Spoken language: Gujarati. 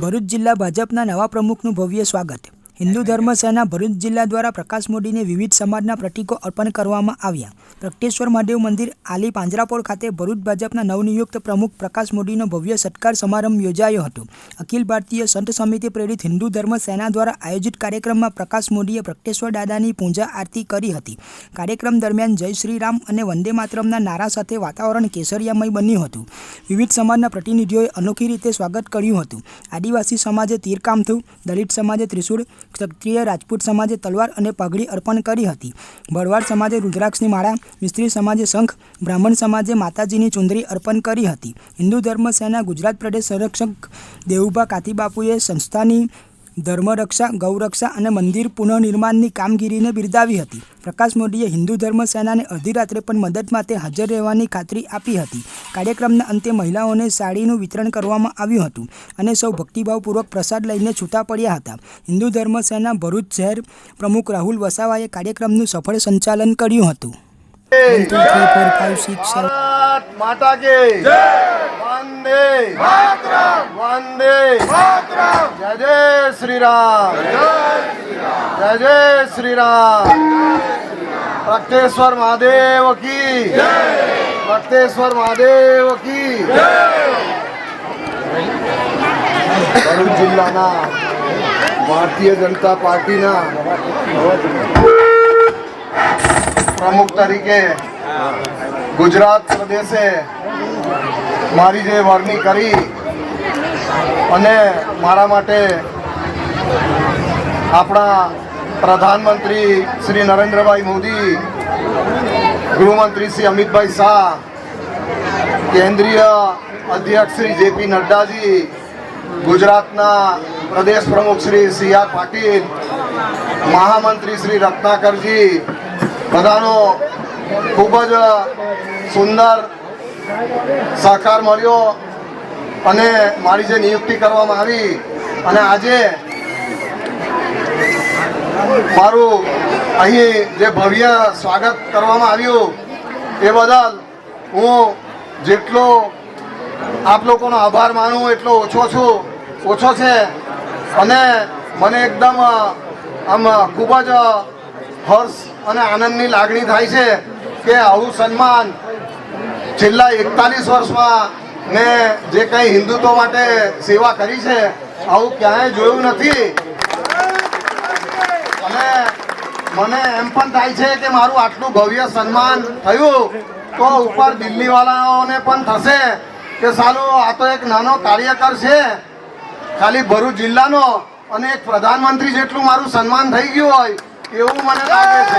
ભરૂચ જિલ્લા ભાજપના નવા પ્રમુખનું ભવ્ય સ્વાગત. હિન્દુ ધર્મ સેના ભરૂચ જિલ્લા દ્વારા પ્રકાશ મોદીને વિવિધ સમાજના પ્રતીકો અર્પણ કરવામાં આવ્યા. પ્રગટેશ્વર મહાદેવ મંદિર, આલી પાંજરાપોળ ખાતે ભરૂચ ભાજપના નવનિયુક્ત પ્રમુખ પ્રકાશ મોદીનો ભવ્ય સત્કાર સમારંભ યોજાયો હતો. અખિલ ભારતીય સંત સમિતિ પ્રેરિત હિન્દુ ધર્મ સેના દ્વારા આયોજિત કાર્યક્રમમાં પ્રકાશ મોદીએ પ્રગટેશ્વર દાદાની પૂજા આરતી કરી હતી. કાર્યક્રમ દરમિયાન જય શ્રી રામ અને વંદે માતરમના નારા સાથે વાતાવરણ કેસરિયામય બન્યું હતું. વિવિધ સમાજના પ્રતિનિધિઓએ અનોખી રીતે સ્વાગત કર્યું હતું. આદિવાસી સમાજે તીરકામથું દલિત સમાજે ત્રિશૂળ ક્ષત્રિય રાજપૂત સમાજે તલવાર અને પગડી અર્પણ કરી હતી. ભરવાડ સમાજે રુદ્રાક્ષની માળા, મિસ્ત્રી સમાજે શંખ, બ્રાહ્મણ સમાજે માતાજીની ચુંદરી અર્પણ કરી હતી. હિન્દુ ધર્મ સેના ગુજરાત પ્રદેશ સંરક્ષક દેવુભા કાતીબાપુએ સંસ્થાની ધર્મરક્ષા ગૌરક્ષા અને મંદિર પુનઃનિર્માણની કામગીરીને બિરદાવી હતી. પ્રકાશ મોદીએ હિન્દુ ધર્મ સેનાને અડધી રાત્રે પણ મદદ માટે હાજર રહેવાની ખાતરી આપી હતી. કાર્યક્રમના અંતે મહિલાઓને સાડીનું વિતરણ કરવામાં આવ્યું હતું અને સૌ ભક્તિભાવપૂર્વક પ્રસાદ લઈને છૂટા પડ્યા હતા. હિન્દુ ધર્મ સેના ભરૂચ શહેર પ્રમુખ રાહુલ વસાવાએ કાર્યક્રમનું સફળ સંચાલન કર્યું હતું. માતા two, three, four, five, Shri Ram જય જય શ્રી રામ ભક્તેશ્વર મહાદેવ કી. ભક્તેશ્વર મહાદેવ કી. ભરૂચ જિલ્લાના ભારતીય જનતા પાર્ટીના પ્રમુખ તરીકે ગુજરાત પ્રદેશે મારી જે વરણી કરી અને મારા માટે આપણા પ્રધાનમંત્રી શ્રી નરેન્દ્રભાઈ મોદી, ગૃહમંત્રી શ્રી અમિતભાઈ શાહ, કેન્દ્રીય અધ્યક્ષ શ્રી જેપી નડ્ડાજી, ગુજરાતના પ્રદેશ પ્રમુખ શ્રી સી આર પાટીલ, મહામંત્રી શ્રી રત્નાકરજી, બધાનો ખૂબ જ સુંદર સહકાર મળ્યો અને મારી જે નિયુક્તિ કરવામાં આવી અને આજે મારું અહીં જે ભવ્ય સ્વાગત કરવામાં આવ્યું, એ બદલ હું જેટલો આપ લોકોનો આભાર માનું, એટલો ઓછો છું, ઓછો છે. અને મને એકદમ આમ, ખૂબ જ હર્ષ અને આનંદની લાગણી થાય છે કે આવું સન્માન છેલ્લા એકતાલીસ વર્ષમાં મેં જે કંઈ હિન્દુત્વ માટે સેવા કરી છે, આવું ક્યાંય જોયું નથી અને મને એમ પણ થાય છે કે મારું આટલું ભવ્ય સન્માન થયું તો ઉપર દિલ્હીવાળાઓને પણ થશે કે સાલું, આ તો એક નાનો કાર્યકર છે, ખાલી ભરૂચ જિલ્લાનો અને એક પ્રધાનમંત્રી જેટલું મારું સન્માન થઈ ગયું હોય એવું મને લાગે છે.